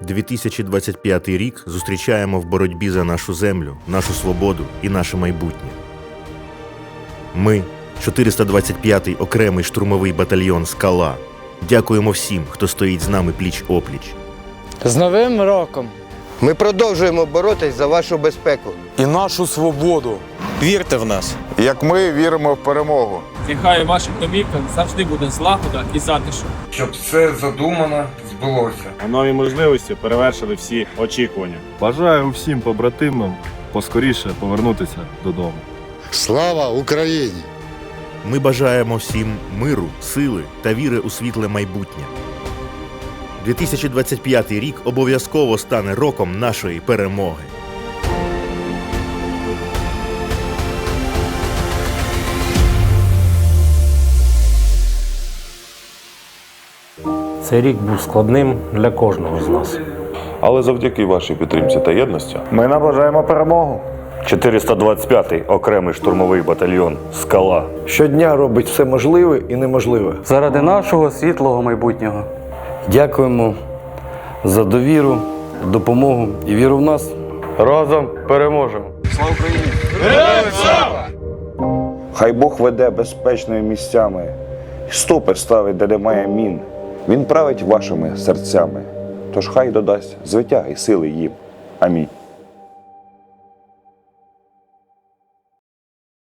2025 рік зустрічаємо в боротьбі за нашу землю, нашу свободу і наше майбутнє. Ми, 425-й окремий штурмовий батальйон Скала, дякуємо всім, хто стоїть з нами пліч опліч. З Новим роком! Ми продовжуємо боротись за вашу безпеку. і нашу свободу. Вірте в нас. як ми віримо в перемогу. Нехай у ваших домівках завжди буде злагода і затишок. щоб все задумано збулося. А нові можливості перевершили всі очікування. Бажаю всім побратимам поскоріше повернутися додому. Слава Україні! Ми бажаємо всім миру, сили та віри у світле майбутнє. 2025 рік обов'язково стане роком нашої перемоги. Цей рік був складним для кожного з нас. Але завдяки вашій підтримці та єдності Ми наближаємо перемогу. 425-й окремий штурмовий батальйон Скала. Щодня робить все можливе і неможливе. Заради нашого світлого майбутнього. Дякуємо за довіру, допомогу і віру в нас. Разом переможемо. Слава Україні! Хай Бог веде безпечними місцями, стопи ставить, де немає мін. Він править вашими серцями. Тож хай додасть звитяги сили їм. Амінь.